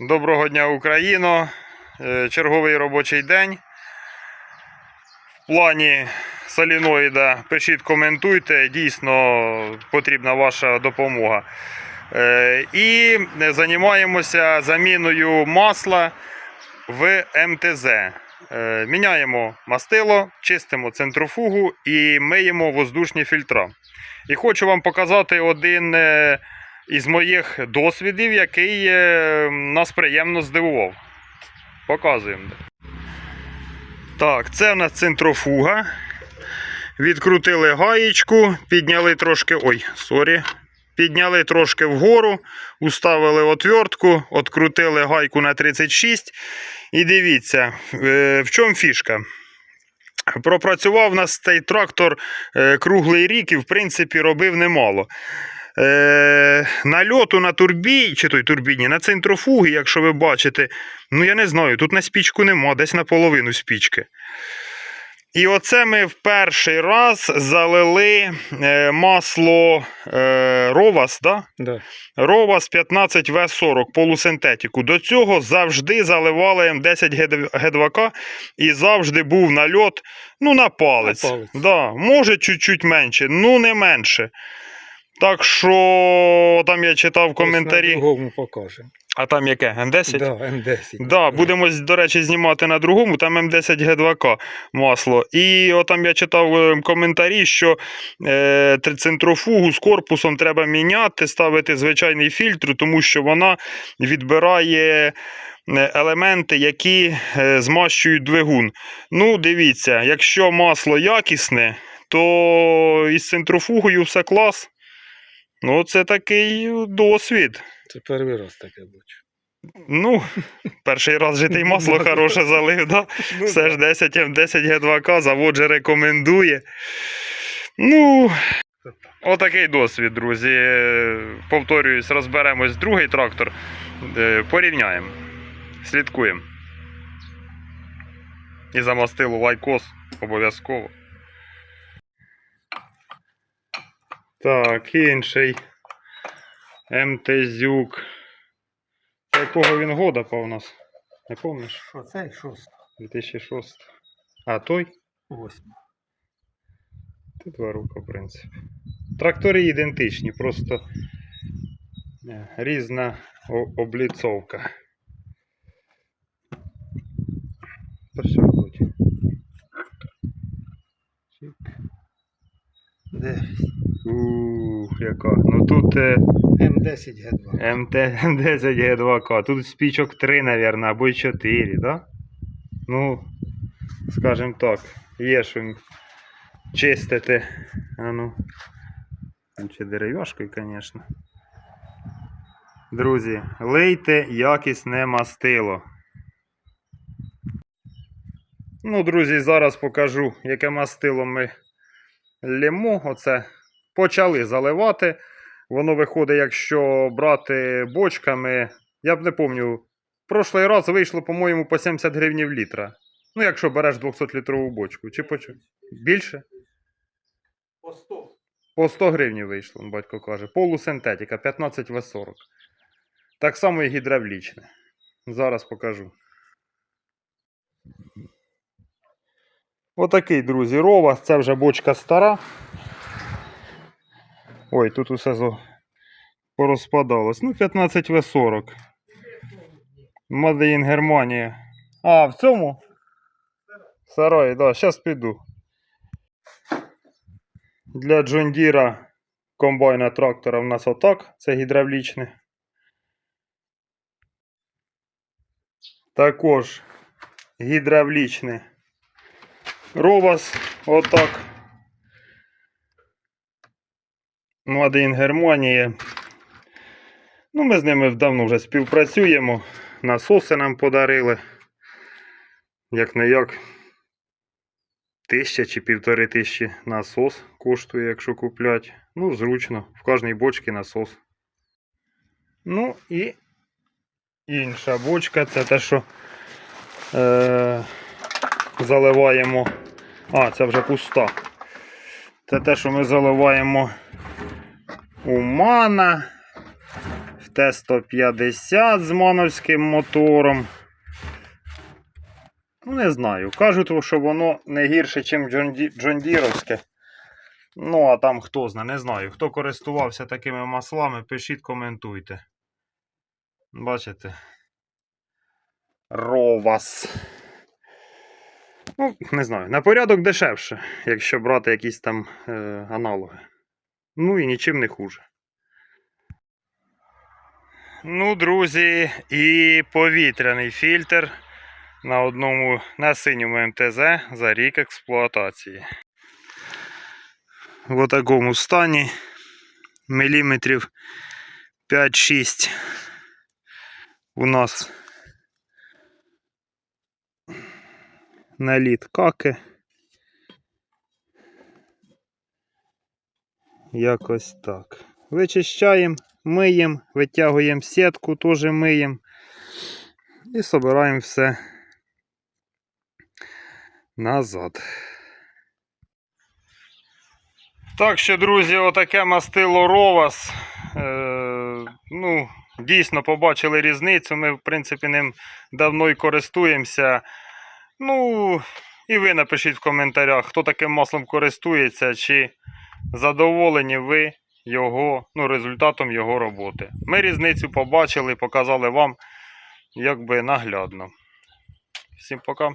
Доброго дня, Україно! Е, Черговий робочий день. В плані соліноїда пишіть, коментуйте, дійсно потрібна ваша допомога. Е, І займаємося заміною масла в МТЗ. Е, Міняємо мастило, чистимо центрофугу і миємо воздушні фільтра. І хочу вам показати один із моїх досвідів, який е, нас приємно здивував. Показуємо. Так, це у нас центрофуга. Відкрутили гаєчку, підняли трошки. Ой, сорі. Підняли трошки вгору, уставили отвертку, открутили гайку на 36. І дивіться, е, в чому фішка. Пропрацював у нас цей трактор е, круглий рік і, в принципі, робив немало. Е, нальоту на турбі, чи той турбіні, на центрофуги, якщо ви бачите, ну я не знаю, тут на спічку нема, десь наполовину спічки. І оце ми в перший раз залили е, масло е, Ровас, да? Да. Ровас 15В40 полусинтетику. До цього завжди заливали М10 Г2К і завжди був нальот ну, на палець. На палець. Да, може чуть-чуть менше, ну не менше. Так що там я читав коментарі. Ось на другому покажемо. А там яке? М10? Да, М10. Да, будемо, до речі, знімати на другому, там М10Г2К масло. І отам я читав е, коментарі, що е, центрофугу з корпусом треба міняти, ставити звичайний фільтр, тому що вона відбирає е, елементи, які е, змащують двигун. Ну, дивіться, якщо масло якісне, то із центрофугою все клас. Ну, це такий досвід. Це перший раз таке бачу. Ну, перший раз житий масло хороше залив, да? Ну, Все ж 10, 10 Г2К, завод же рекомендує. Ну, отакий досвід, друзі. Повторююсь, розберемось другий трактор. Е, Порівняємо. Слідкуємо. І замастилу лайкос обов'язково. Так, інший. МТЗюк. Це якого він года по у нас? Не помниш? Що це? Шост. 2006. А той? Восьмий. Тут два роки, в принципі. Трактори ідентичні, просто е, різна обліцовка. Та все робить. Чик. Де? Ух, яка. Ну тут е, М10 Г2. МТ 10 Г2К. Тут спічок 3, мабуть, або й 4, да? Ну, скажімо так, є що чистити. А ну. Там ще дерев'яшкою, звісно. Друзі, лийте якісне мастило. Ну, друзі, зараз покажу, яке мастило ми лємо. Оце почали заливати. Воно виходить, якщо брати бочками. Я б не пам'ятаю, прошлий раз вийшло, по-моєму, по 70 гривень літра. Ну, якщо береш 200-літрову бочку. Чи по? Більше? По 100. По 100 гривень вийшло, батько каже. Полусинтетика 15 в 40. Так само і гідравлічне. Зараз покажу. Отакий, друзі, рова. Це вже бочка стара. Ой, тут усе порозпадалось. Ну, 15 в 40. Made in Германія. А, в цьому? Сарай, да, зараз піду. Для Джондіра комбайна трактора в нас отак. Це гідравлічне. Також гідравлічне. Ровас отак. Младин Германія. Ну, ми з ними давно вже співпрацюємо. Насоси нам подарили. Як не як. Тисяча чи півтори тисячі насос коштує, якщо куплять. Ну, зручно. В кожній бочці насос. Ну і інша бочка це те, що е, заливаємо. А, це вже пуста. Це те, що ми заливаємо у мана, в Т-150 з мановським мотором. Ну, не знаю. Кажуть, що воно не гірше, ніж Джондіровське. Ну, а там хто знає, не знаю. Хто користувався такими маслами, пишіть, коментуйте. Бачите? Ровас. Ну, не знаю, на порядок дешевше, якщо брати якісь там е, аналоги. Ну і нічим не хуже. Ну, друзі, і повітряний фільтр на одному на синьому МТЗ за рік експлуатації. В такому стані міліметрів 5-6 у нас наліт каки. Якось так. Вичищаємо, миємо, витягуємо сітку, теж миємо. І збираємо все назад. Так що, друзі, отаке мастило Ровас. Е, ну, дійсно побачили різницю. Ми, в принципі, ним давно й користуємося. Ну, і ви напишіть в коментарях, хто таким маслом користується, чи задоволені ви його, ну, результатом його роботи. Ми різницю побачили, показали вам якби наглядно. Всім пока.